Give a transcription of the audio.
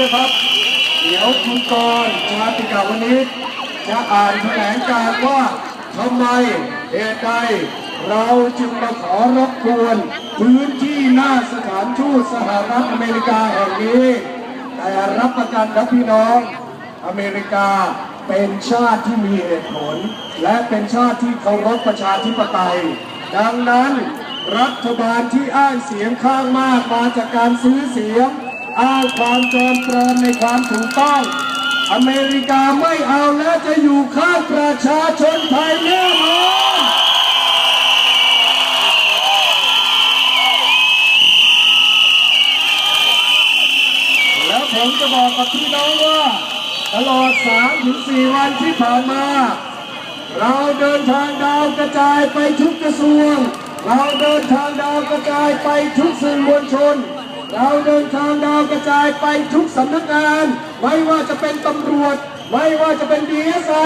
นกมังกรชาติกาวนิชจะอ่านแถลงการว่าทำไมเหตุใดเราจึงมาขอรบกวนพื้นที่หน้าสถานทูตสหรัฐอเมริกาแห่งนี้แต่รับประกันครับพี่น้อง อเมริกาเป็นชาติที่มีเหตุผล และเป็นชาติที่เคารพประชาธิปไตย ดังนั้นรัฐบาลที่อ้างเสียงข้างมากมาจากการซื้อเสียง อ้างความจอมปลอมในความถูกต้อง อเมริกาไม่เอาและจะอยู่ข้างประชาชนไทยแน่นอนแล้วผมจะบอกกับพี่น้องว่า ตลอด 3-4 วันที่ผ่านมา เราเดินทางดาวกระจายไปทุกกระทรวง เราเดินทางดาวกระจายไปทุกสื่อมวลชน เราเดินทางดาวกระจายไปทุกสำนักงาน ไม่ว่าจะเป็นตำรวจ ไม่ว่าจะเป็นดีเอสไอ